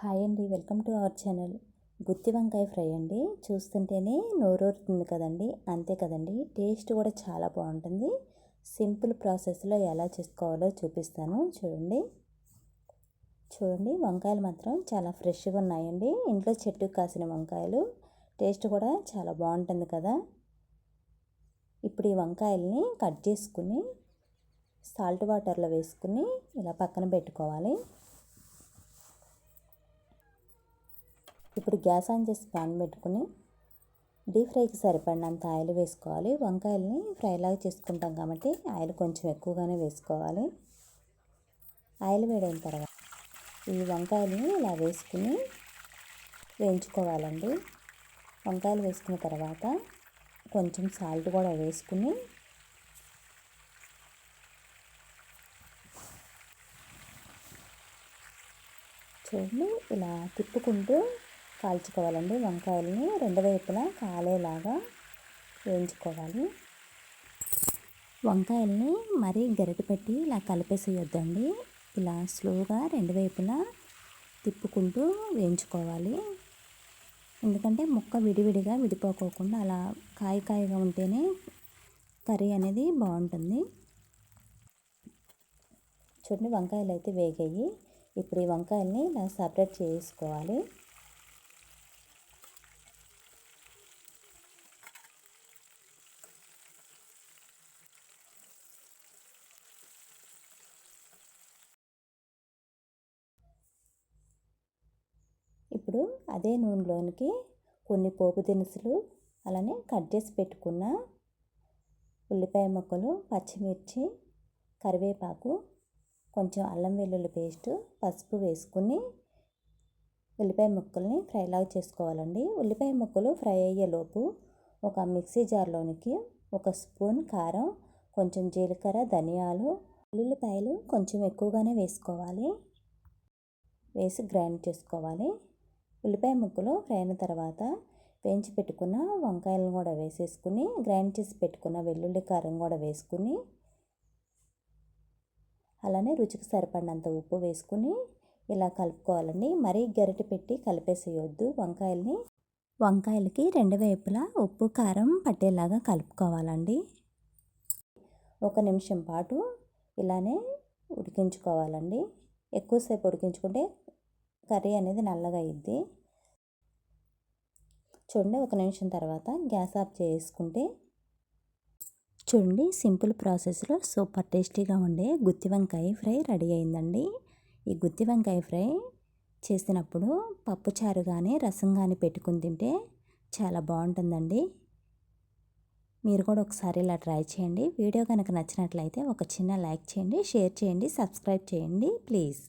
Hi అండి. Welcome to our channel. గుత్తి వంకాయ fry అండి. చూస్తుంటేనే నోరూరుతుంది కదండి. అంతే కదండి. టేస్ట్ కూడా చాలా బాగుంటుంది. సింపుల్ ప్రాసెస్లో ఎలా చేసుకోవాలో చూపిస్తాను. చూడండి. చూడండి. వంకాయలు మాత్రం చాలా ఫ్రెష్గా ఉన్నాయండి. ఇంట్లో చెట్టుకు కాసిన వంకాయలు. టేస్ట్ కూడా చాలా బాగుంటుంది కదా. ఇప్పుడు ఈ వంకాయల్ని కట్ చేసుకుని సాల్ట్ వాటర్లో వేసుకుని ఇలా పక్కన పెట్టుకోవాలి. ఇప్పుడు గ్యాస్ ఆన్ చేసి ప్యాన్ పెట్టుకుని డీప్ ఫ్రైకి సరిపడినంత ఆయిల్ వేసుకోవాలి. వంకాయల్ని ఫ్రైలాగా చేసుకుంటాం కాబట్టి ఆయిల్ కొంచెం ఎక్కువగానే వేసుకోవాలి. ఆయిల్ వేడైన తర్వాత ఈ వంకాయలని ఇలా వేసుకుని వేయించుకోవాలండి. వంకాయలు వేసుకున్న తర్వాత కొంచెం సాల్ట్ కూడా వేసుకుని చూడండి ఇలా తిప్పుకుంటూ కాల్చుకోవాలండి. వంకాయలని రెండు వైపులా కాలేలాగా వేయించుకోవాలి. వంకాయల్ని మరీ గరిట పెట్టి ఇలా కలిపేసేయొద్దండి. ఇలా స్లోగా రెండు వైపులా తిప్పుకుంటూ వేయించుకోవాలి. ఎందుకంటే ముక్క విడివిడిగా విడిపోకోకుండా అలా కాయ కాయగా ఉంటేనే కర్రీ అనేది బాగుంటుంది. చూడండి వంకాయలు అయితే వేగాయి. ఇప్పుడు ఈ వంకాయల్ని ఇలా సపరేట్ చేసుకోవాలి. ఇప్పుడు అదే నూనెలోనికి కొన్ని పోపు దినుసులు అలానే కట్ చేసి పెట్టుకున్న ఉల్లిపాయ ముక్కలు పచ్చిమిర్చి కరివేపాకు కొంచెం అల్లం వెల్లుల్లి పేస్ట్ పసుపు వేసుకుని ఉల్లిపాయ ముక్కల్ని ఫ్రైలాగా చేసుకోవాలండి. ఉల్లిపాయ ముక్కలు ఫ్రై అయ్యేలోపు ఒక మిక్సీ జార్లోనికి ఒక స్పూన్ కారం కొంచెం జీలకర్ర ధనియాలు ఉల్లిపాయలు కొంచెం ఎక్కువగానే వేసుకోవాలి. వేసి గ్రైండ్ చేసుకోవాలి. ఉల్లిపాయ ముక్కలు ఫ్రై అయిన తర్వాత వేయించి పెట్టుకున్న వంకాయలను కూడా వేసేసుకుని గ్రైండ్ చేసి పెట్టుకున్న వెల్లుల్లి కారం కూడా వేసుకుని అలానే రుచికి సరిపడినంత ఉప్పు వేసుకుని ఇలా కలుపుకోవాలండి. మరీ గరిటె పెట్టి కలిపేసేయొద్దు. వంకాయల్ని వంకాయలకి రెండు వైపులా ఉప్పు కారం పట్టేలాగా కలుపుకోవాలండి. ఒక నిమిషం పాటు ఇలానే ఉడికించుకోవాలండి. ఎక్కువసేపు ఉడికించుకుంటే కర్రీ అనేది నల్లగా అయింది చూడండి ఒక నిమిషం తర్వాత గ్యాస్ ఆఫ్ చేసుకుంటే చూడండి సింపుల్ ప్రాసెస్లో సూపర్ టేస్టీగా ఉండే గుత్తి వంకాయ ఫ్రై రెడీ అయిందండి. ఈ గుత్తి వంకాయ ఫ్రై చేసినప్పుడు పప్పుచారు కానీ రసం కానీ పెట్టుకుని తింటే చాలా బాగుంటుందండి. మీరు కూడా ఒకసారి ఇలా ట్రై చేయండి. వీడియో కనుక నచ్చినట్లయితే ఒక చిన్న లైక్ చేయండి షేర్ చేయండి సబ్స్క్రైబ్ చేయండి ప్లీజ్.